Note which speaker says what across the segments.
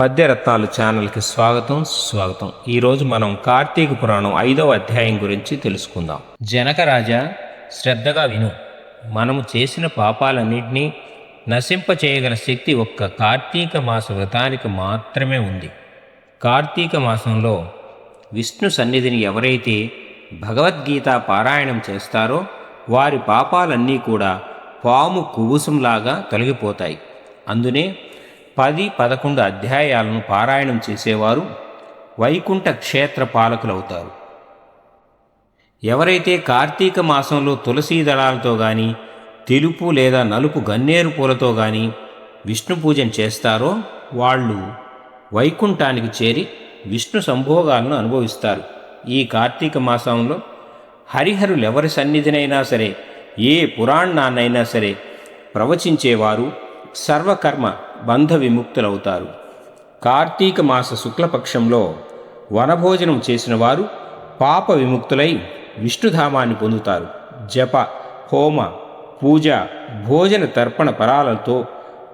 Speaker 1: పద్యరత్నాలు ఛానల్కి స్వాగతం స్వాగతం. ఈరోజు మనం కార్తీక పురాణం ఐదవ అధ్యాయం గురించి తెలుసుకుందాం. జనకరాజా శ్రద్ధగా విను. మనము చేసిన పాపాలన్నింటినీ నశింపచేయగల శక్తి ఒక్క కార్తీక మాస వ్రతానికి మాత్రమే ఉంది. కార్తీక మాసంలో విష్ణు సన్నిధిని ఎవరైతే భగవద్గీత పారాయణం చేస్తారో వారి పాపాలన్నీ కూడా పాము కుబుసంలాగా తొలగిపోతాయి. అందునే పది పదకొండు అధ్యాయాలను పారాయణం చేసేవారు వైకుంఠ క్షేత్ర పాలకులవుతారు. ఎవరైతే కార్తీక మాసంలో తులసీ దళాలతో కానీ తెలుపు లేదా నలుపు గన్నేరు పూలతో కానీ విష్ణు పూజం చేస్తారో వాళ్ళు వైకుంఠానికి చేరి విష్ణు సంభోగాలను అనుభవిస్తారు. ఈ కార్తీక మాసంలో హరిహరులు ఎవరి సన్నిధినైనా సరే ఏ పురాణాన్నైనా సరే ప్రవచించేవారు సర్వకర్మ బంధ విముక్తులవుతారు కార్తీక మాస శుక్లపక్షంలో వనభోజనం చేసిన వారు పాప విముక్తులై విష్ణుధామాన్ని పొందుతారు. జప హోమ పూజ భోజన తర్పణ పరాలతో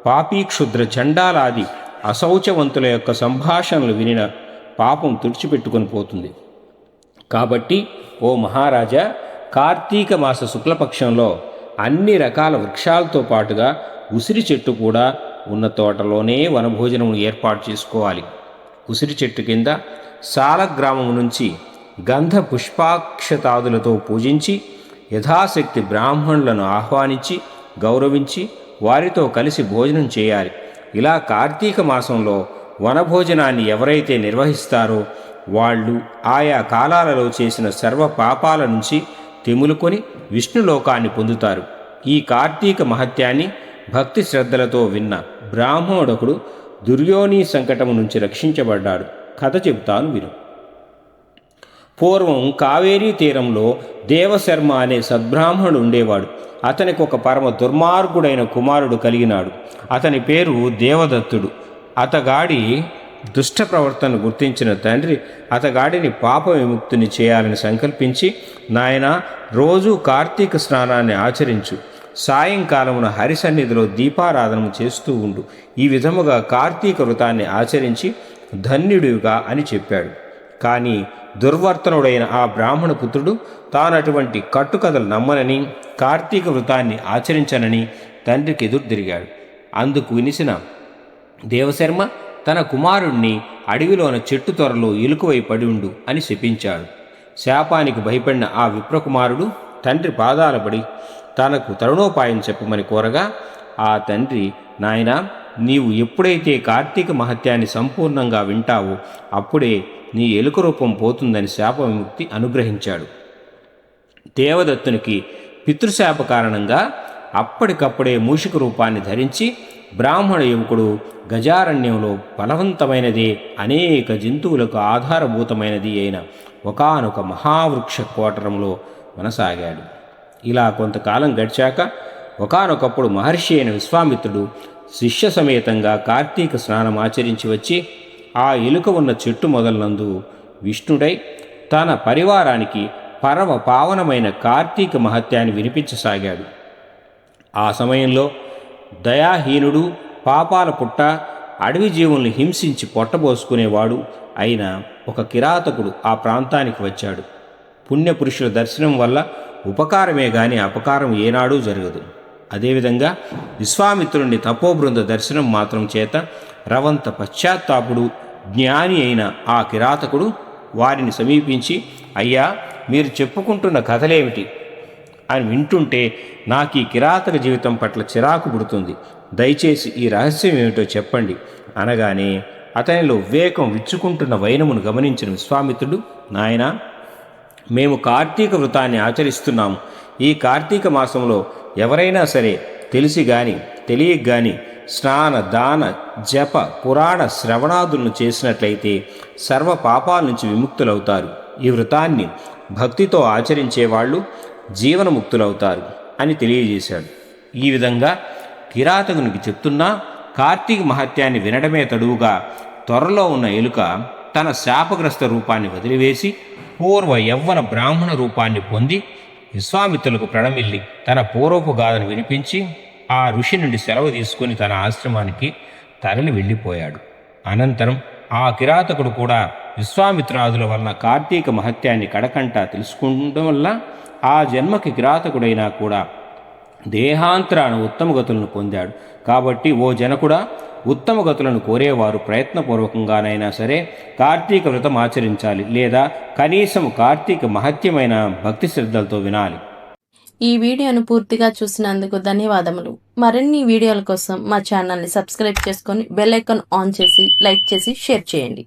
Speaker 1: పాపీక్షుద్ర చండాలాది అశౌచవంతుల యొక్క సంభాషణలు వినిన పాపం తుడిచిపెట్టుకొని పోతుంది. కాబట్టి ఓ మహారాజా కార్తీక మాస శుక్లపక్షంలో అన్ని రకాల వృక్షాలతో పాటుగా ఉసిరి చెట్టు కూడా ఉన్న తోటలోనే వనభోజనం ఏర్పాటు చేసుకోవాలి. ఉసిరి చెట్టు కింద సాలగ్రామం నుంచి గంధ పుష్పాక్షతాదులతో పూజించి యథాశక్తి బ్రాహ్మణులను ఆహ్వానించి గౌరవించి వారితో కలిసి భోజనం చేయాలి. ఇలా కార్తీక మాసంలో వనభోజనాన్ని ఎవరైతే నిర్వహిస్తారో వాళ్ళు ఆయా కాలాలలో చేసిన సర్వ పాపాల నుంచి తెములుకొని విష్ణులోకాన్ని పొందుతారు. ఈ కార్తీక మహత్యాన్ని భక్తి శ్రద్ధలతో విన్న బ్రాహ్మణుడొకడు దుర్యోని సంకటము నుంచి రక్షించబడ్డాడు. కథ చెబుతాను విను. పూర్వం కావేరీ తీరంలో దేవశర్మ అనే సద్బ్రాహ్మణుడు ఉండేవాడు. అతనికి ఒక పరమ దుర్మార్గుడైన కుమారుడు కలిగినాడు. అతని పేరు దేవదత్తుడు. అతగాడి దుష్ట ప్రవర్తన గుర్తించిన తండ్రి అతగాడిని పాప విముక్తిని చేయాలని సంకల్పించి నాయన రోజూ కార్తీక స్నానాన్ని ఆచరించు. సాయంకాలమున హరిసన్నిధిలో దీపారాధన చేస్తూ ఉండు. ఈ విధముగా కార్తీక వ్రతాన్ని ఆచరించి ధన్యుడిగా అని చెప్పాడు. కానీ దుర్వర్తనుడైన ఆ బ్రాహ్మణ పుత్రుడు తానటువంటి కట్టుకథలు నమ్మనని కార్తీక వ్రతాన్ని ఆచరించనని తండ్రికి ఎదురు తిరిగాడు. అందుకు వినిసిన దేవశర్మ తన కుమారుణ్ణి అడవిలోన చెట్టు త్వరలో ఇలుకువై పడి ఉండు అని శపించాడు. శాపానికి భయపడిన ఆ విప్రకుమారుడు తండ్రి పాదాల పడి తనకు తరుణోపాయం చెప్పమని కోరగా ఆ తండ్రి నాయన నీవు ఎప్పుడైతే కార్తీక మహత్యాన్ని సంపూర్ణంగా వింటావో అప్పుడే నీ ఎలుక రూపం పోతుందని శాప విముక్తి అనుగ్రహించాడు. దేవదత్తునికి పితృశాప కారణంగా అప్పటికప్పుడే మూషిక రూపాన్ని ధరించి బ్రాహ్మణ యువకుడు గజారణ్యంలో బలవంతమైనది అనేక జంతువులకు ఆధారభూతమైనది అయిన ఒకనొక మహావృక్ష కోటరంలో కొనసాగాడు ఇలా కొంతకాలం గడిచాక ఒకనొకప్పుడు మహర్షి అయిన విశ్వామిత్రుడు శిష్య సమేతంగా కార్తీక స్నానం ఆచరించి వచ్చి ఆ ఎలుక ఉన్న చెట్టు మొదలనందు విష్ణుడై తన పరివారానికి పరమ పావనమైన కార్తీక మహత్యాన్ని వినిపించసాగాడు. ఆ సమయంలో దయాహీనుడు పాపాల పుట్ట అడవి జీవుల్ని హింసించి పొట్టబోసుకునేవాడు అయిన ఒక కిరాతకుడు ఆ ప్రాంతానికి వచ్చాడు. పుణ్యపురుషుల దర్శనం వల్ల ఉపకారమే గాని అపకారం ఏనాడూ జరగదు. అదేవిధంగా విశ్వామిత్రుని తపోబృంద దర్శనం మాత్రం చేత రవంత పశ్చాత్తాపుడు జ్ఞాని అయిన ఆ కిరాతకుడు వారిని సమీపించి అయ్యా మీరు చెప్పుకుంటున్న కథలేమిటి అని వింటుంటే నాకు ఈ కిరాతక జీవితం పట్ల చిరాకు పుడుతుంది. దయచేసి ఈ రహస్యం ఏమిటో చెప్పండి. అనగానే అతనిలో వివేకం విచ్చుకుంటున్న వైనమును గమనించిన విశ్వామిత్రుడు నాయనా మేము కార్తీక వ్రతాన్ని ఆచరిస్తున్నాము. ఈ కార్తీక మాసంలో ఎవరైనా సరే తెలిసి గాని తెలియక గాని స్నాన దాన జప పురాణ శ్రవణాదులను చేసినట్లయితే సర్వ పాపాల నుంచి విముక్తులవుతారు. ఈ వ్రతాన్ని భక్తితో ఆచరించేవాళ్ళు జీవనముక్తులవుతారు అని తెలియజేశాడు. ఈ విధంగా కిరాతకునికి చెప్తున్నా కార్తీక మహత్యాన్ని వినడమే తడువుగా త్వరలో ఉన్న ఎలుక తన శాపగ్రస్త రూపాన్ని వదిలివేసి పూర్వ యవ్వన బ్రాహ్మణ రూపాన్ని పొంది విశ్వామిత్రులకు ప్రణమిల్లి తన పూర్వపు గాథను వినిపించి ఆ ఋషి నుండి సెలవు తీసుకుని తన ఆశ్రమానికి తరలి వెళ్ళిపోయాడు. అనంతరం ఆ కిరాతకుడు కూడా విశ్వామిత్రాదుల వలన కార్తీక మహత్యాన్ని కడకంట తెలుసుకోవడం వల్ల ఆ జన్మకి కిరాతకుడైనా కూడా దేహాంతరాన ఉత్తమ గతులను పొందాడు. కాబట్టి ఓ జనకుడా ఉత్తమ గతులను కోరేవారు ప్రయత్నపూర్వకంగానైనా సరే కార్తీక వ్రతం ఆచరించాలి లేదా కనీసం కార్తీక మహత్యమైన భక్తి శ్రద్ధలతో వినాలి.
Speaker 2: ఈ వీడియోను పూర్తిగా చూసినందుకు ధన్యవాదములు. మరిన్ని వీడియోల కోసం మా ఛానల్ని సబ్స్క్రైబ్ చేసుకొని బెల్ ఐకాన్ ఆన్ చేసి లైక్ చేసి షేర్ చేయండి.